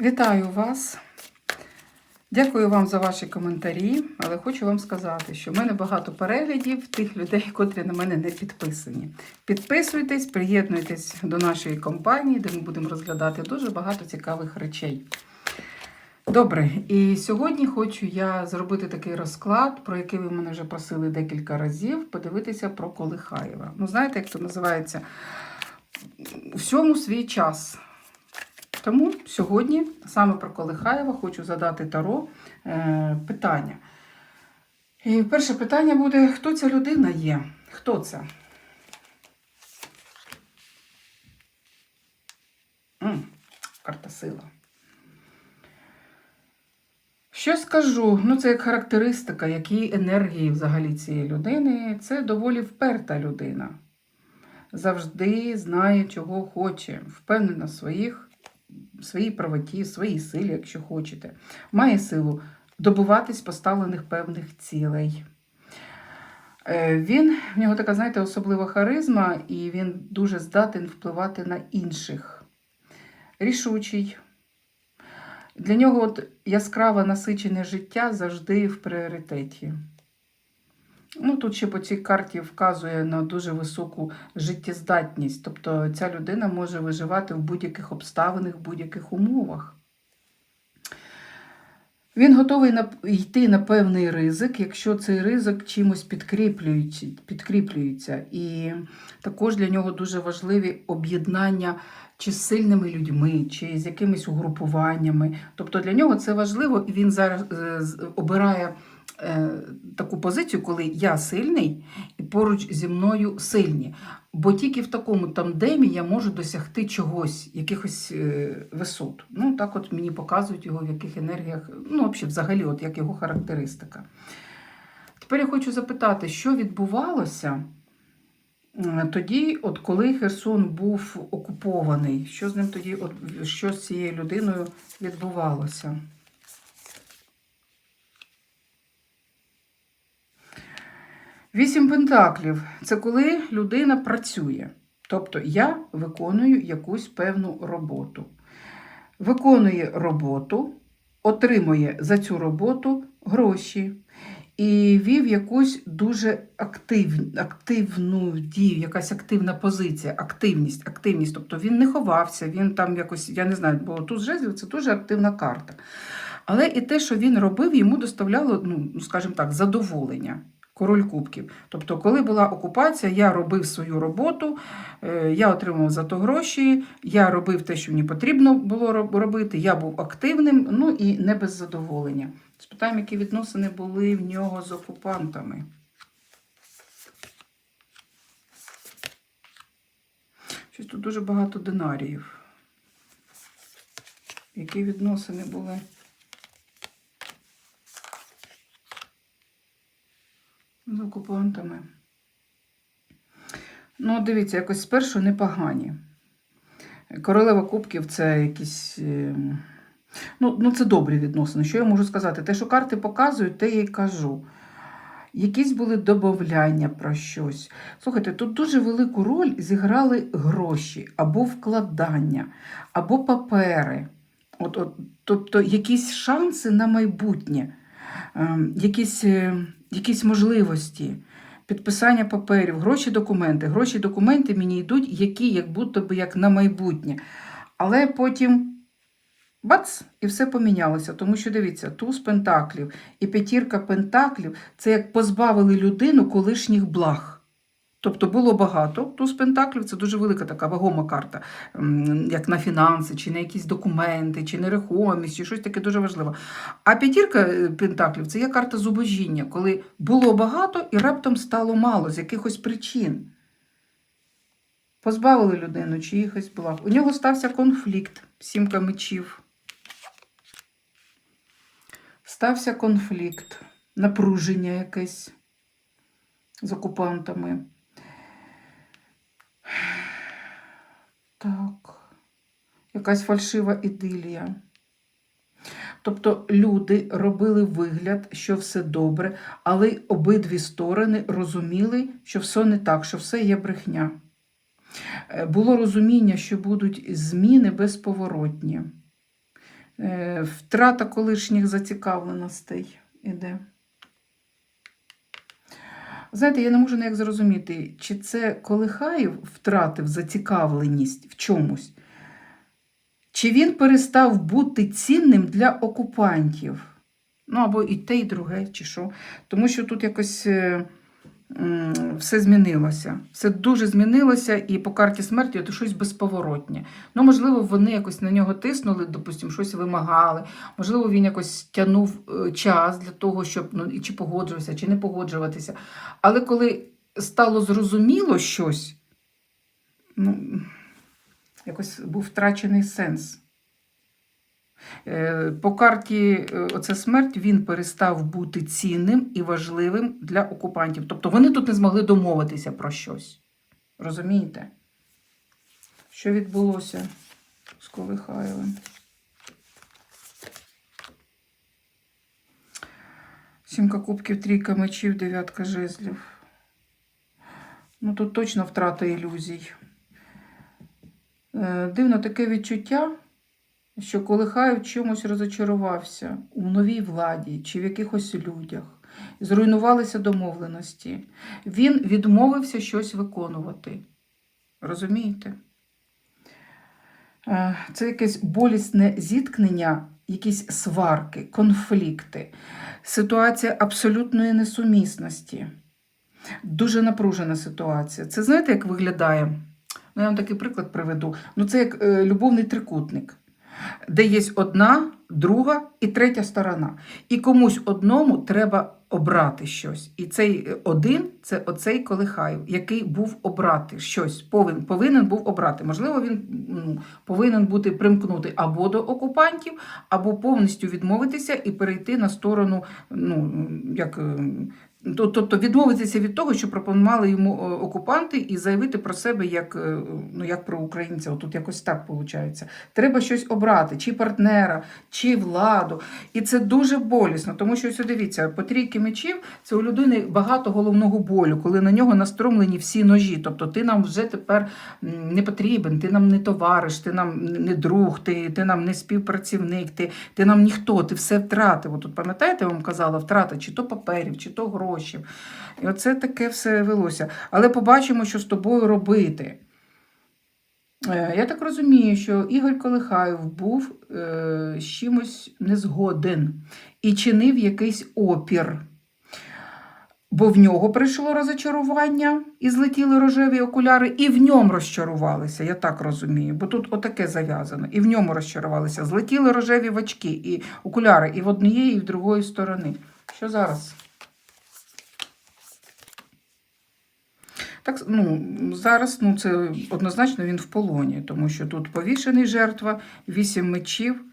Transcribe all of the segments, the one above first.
Вітаю вас. Дякую вам за ваші коментарі, але хочу вам сказати, що в мене багато переглядів тих людей, котрі на мене не підписані. Підписуйтесь, приєднуйтесь до нашої компанії, де ми будемо розглядати дуже багато цікавих речей. Добре, і сьогодні хочу я зробити такий розклад, про який ви мене вже просили декілька разів, подивитися про Колихаєва. Ну, знаєте, як це називається? Всьому свій час. Тому сьогодні саме про Колихаєва хочу задати Таро е, питання. І перше питання буде: хто ця людина є? Хто це? М, карта сила. Що скажу? Ну, це як характеристика, які енергії взагалі цієї людини. Це доволі вперта людина. Завжди знає, чого хоче, впевнена в своїх своїй правоті, своїй силі, якщо хочете. Має силу добуватись поставлених певних цілей. Е, Він, в нього така, знаєте, особлива харизма, і він дуже здатен впливати на інших. Рішучий. Для нього от яскраве насичене життя завжди в пріоритеті. Ну, Тут ще по цій карті вказує на дуже високу життєздатність. Тобто ця людина може виживати в будь-яких обставинах, в будь-яких умовах. Він готовий йти на певний ризик, якщо цей ризик чимось підкріплюється, підкріплюється. І також для нього дуже важливі об'єднання чи з сильними людьми, чи з якимись угрупуваннями. Тобто для нього це важливо, і він зараз е, обирає е, таку позицію, коли я сильний і поруч зі мною сильні. Бо тільки в такому тандемі я можу досягти чогось, якихось е, висот. Ну, так от мені показують його, в яких енергіях, ну, взагалі, от як його характеристика. Тепер я хочу запитати, що відбувалося тоді, от коли Херсон був окупований, що з ним тоді, от, що з цією людиною відбувалося? Вісім пентаклів це коли людина працює. Тобто я виконую якусь певну роботу. Виконує роботу, отримує за цю роботу гроші. І вів якусь дуже актив, активну дію, якась активна позиція, активність, активність. Тобто він не ховався, він там якось, я не знаю, бо тут жезлів це дуже активна карта. Але і те, що він робив, йому доставляло, ну, скажімо так, задоволення. Король Кубків. Тобто, коли була окупація, я робив свою роботу, е, я отримав за то гроші, я робив те, що мені потрібно було робити, я був активним, ну і не без задоволення. Спитаємо, які відносини були в нього з окупантами. Щось тут дуже багато динаріїв. Які відносини були? З окупантами. Ну, дивіться, якось спершу непогані. Королева Кубків це якісь. Ем, ну, ну, це добрі відносини. Що я можу сказати? Те, що карти показують, те я й кажу. Якісь були додавання про щось. Слухайте, тут дуже велику роль зіграли гроші, або вкладання, або папери. От, от, Тобто якісь шанси на майбутнє, якісь е, якісь можливості, підписання паперів, гроші документи. Гроші документи мені йдуть, які як будто би як на майбутнє. Але потім. Бац, і все помінялося. Тому що дивіться, туз пентаклів і п'ятірка пентаклів це як позбавили людину колишніх благ. Тобто було багато туз пентаклів, це дуже велика така вагома карта, як на фінанси, чи на якісь документи, чи нерухомість, чи щось таке дуже важливе. А п'ятірка е, пентаклів це є карта зубожіння, коли було багато і раптом стало мало з якихось причин. Позбавили людину чиїхось благ. У нього стався конфлікт, сімка мечів. Стався конфлікт, напруження якесь з окупантами. Так, якась фальшива ідилія. Тобто люди робили вигляд, що все добре, але обидві сторони розуміли, що все не так, що все є брехня. Е, було розуміння, що будуть зміни безповоротні. Е, Втрата колишніх зацікавленостей іде. Знаєте, я не можу ніяк зрозуміти, чи це Колихаєв втратив зацікавленість в чомусь, чи він перестав бути цінним для окупантів. Ну, або і те, і друге, чи що. Тому що тут якось е, все змінилося. Все дуже змінилося, і по карті смерті це щось безповоротнє. Ну, можливо, вони якось на нього тиснули, допустимо, щось вимагали. Можливо, він якось тягнув е, час для того, щоб ну, чи погоджувався, чи не погоджуватися. Але коли стало зрозуміло щось, ну, якось був втрачений сенс. Е, По карті е, оце смерть він перестав бути цінним і важливим для окупантів. Тобто вони тут не змогли домовитися про щось. Розумієте? Що відбулося з Колихаєвим? Сімка кубків, трійка мечів, дев'ятка жезлів. Ну тут точно втрата ілюзій. Е, Дивно таке відчуття, що Колихаєв чомусь розочарувався у новій владі чи в якихось людях. Зруйнувалися домовленості. Він відмовився щось виконувати. Розумієте? Е, Це якесь болісне зіткнення, якісь сварки, конфлікти, ситуація абсолютної несумісності. Дуже напружена ситуація. Це знаєте, як виглядає? Ну, я вам такий приклад приведу. Ну, це як е, любовний трикутник, де є одна, друга і третя сторона. І комусь одному треба обрати щось. І цей один це оцей Колихаєв, який був обрати щось, повинен, повинен був обрати. Можливо, він ну, повинен бути примкнути або до окупантів, або повністю відмовитися і перейти на сторону, ну, як. То- Тобто відмовитися від того, що пропонували йому е, окупанти, і заявити про себе як, е, ну, як про українця. Тут якось так виходить. Треба щось обрати, чи партнера, чи владу. І це дуже болісно, тому що ось дивіться, по трійки мечів це у людини багато головного болю, коли на нього настромлені всі ножі. Тобто ти нам вже тепер не потрібен, ти нам не товариш, ти нам не друг, ти, ти нам не співпрацівник, ти, ти нам ніхто, ти все втратив. Тут пам'ятаєте, я вам казала, втрата чи то паперів, чи то грошей. І оце таке все велося. Але побачимо, що з тобою робити. Е, Я так розумію, що Ігор Колихаєв був е, з чимось незгоден і чинив якийсь опір. Бо в нього прийшло розочарування і злетіли рожеві окуляри, і в ньому розчарувалися, я так розумію, бо тут отаке зав'язано. І в ньому розчарувалися. Злетіли рожеві в очки і окуляри і в однієї, і в другої сторони. Що зараз? Так, ну, зараз ну, це однозначно він в полоні, тому що тут повішений жертва, вісім мечів.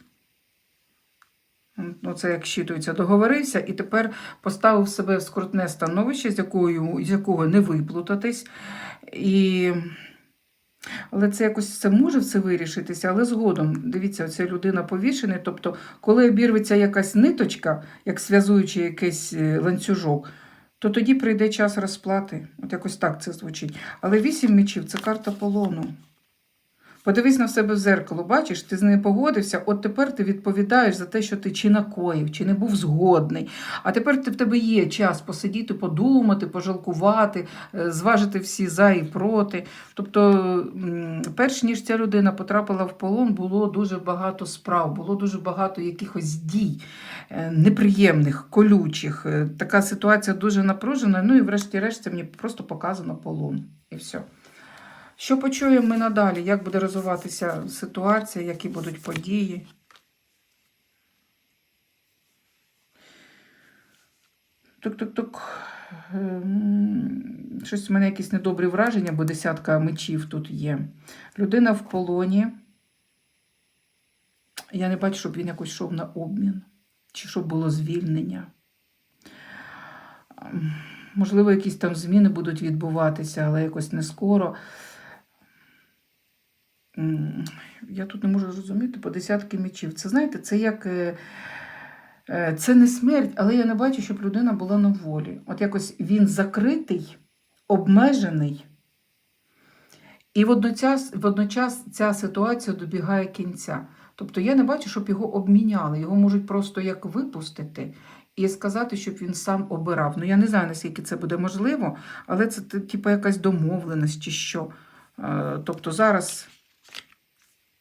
Ну, це як щитується, договорився і тепер поставив себе в скрутне становище, з, якою, з якого не виплутатись. І... Але це якось це може все вирішитися, але згодом, дивіться, ця людина повішена. Тобто, коли обірветься якась ниточка, як зв'язуючи якийсь е, ланцюжок, то тоді прийде час розплати. От якось так це звучить. Але вісім мечів це карта полону. Подивись на себе в зеркало, бачиш, ти з нею погодився, от тепер ти відповідаєш за те, що ти чи накоїв, чи не був згодний. А тепер в тебе є час посидіти, подумати, пожалкувати, е, зважити всі за і проти. Тобто, перш ніж ця людина потрапила в полон, було дуже багато справ, було дуже багато якихось дій е, неприємних, колючих. Е, Така ситуація дуже напружена. Ну і врешті-решт мені просто показано полон. І все. Що почуємо ми надалі? Як буде розвиватися ситуація, які будуть події? Тук-тук-тук. Ем, Щось у мене якісь недобрі враження, бо десятка мечів тут є. Людина в полоні. Я не бачу, щоб він якось йшов на обмін, чи щоб було звільнення. Ем, Можливо, якісь там зміни будуть відбуватися, але якось не скоро. Я тут не можу зрозуміти по десятки мечів. Це знаєте, це як. е, е, Це не смерть, але я не бачу, щоб людина була на волі. От якось він закритий, обмежений. І водночас, водночас ця ситуація добігає кінця. Тобто я не бачу, щоб його обміняли. Його можуть просто як випустити і сказати, щоб він сам обирав. Ну я не знаю, наскільки це буде можливо, але це типу якась домовленість чи що. Е, Тобто зараз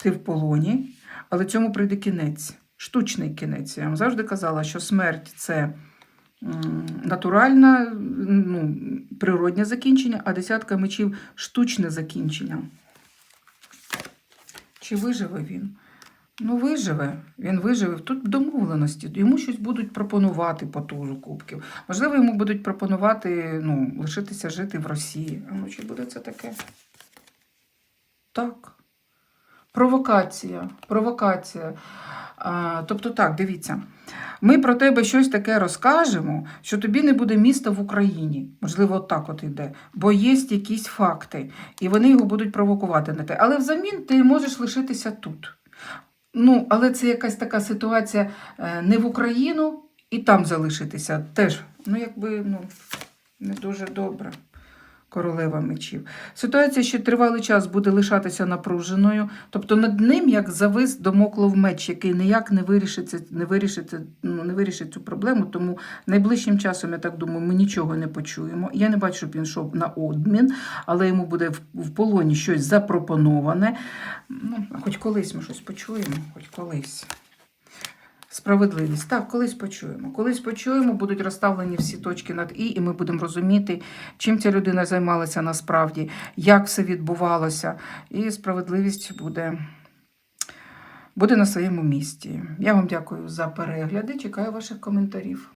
ти в полоні, але цьому прийде кінець, штучний кінець. Я вам завжди казала, що смерть це натуральне, ну, природнє закінчення, а десятка мечів штучне закінчення. Чи виживе він? Ну, виживе. Він виживе. Тут домовленості. Йому щось будуть пропонувати по тузу кубків. Можливо, йому будуть пропонувати ну, лишитися жити в Росії. А ну, чи буде це таке? Так. Провокація. Провокація. Тобто, так, дивіться. Ми про тебе щось таке розкажемо, що тобі не буде міста в Україні. Можливо, от так от йде. Бо є якісь факти, і вони його будуть провокувати на те. Але взамін ти можеш лишитися тут. Ну, але це якась така ситуація е, не в Україну і там залишитися теж. Ну, якби ну, не дуже добре. Королева мечів. Ситуація ще тривалий час буде лишатися напруженою, тобто над ним як завис домоклов меч, який ніяк не вирішиться, не вирішиться, ну, не вирішить цю проблему. Тому найближчим часом, я так думаю, ми нічого не почуємо. Я не бачу, щоб він йшов на обмін, але йому буде в, полоні щось запропоноване. Ну, хоч колись ми щось почуємо, хоч колись. Справедливість. Так, колись почуємо. Колись почуємо, будуть розставлені всі точки над І, і ми будемо розуміти, чим ця людина займалася насправді, як все відбувалося. І справедливість буде, буде на своєму місці. Я вам дякую за перегляди. Чекаю ваших коментарів.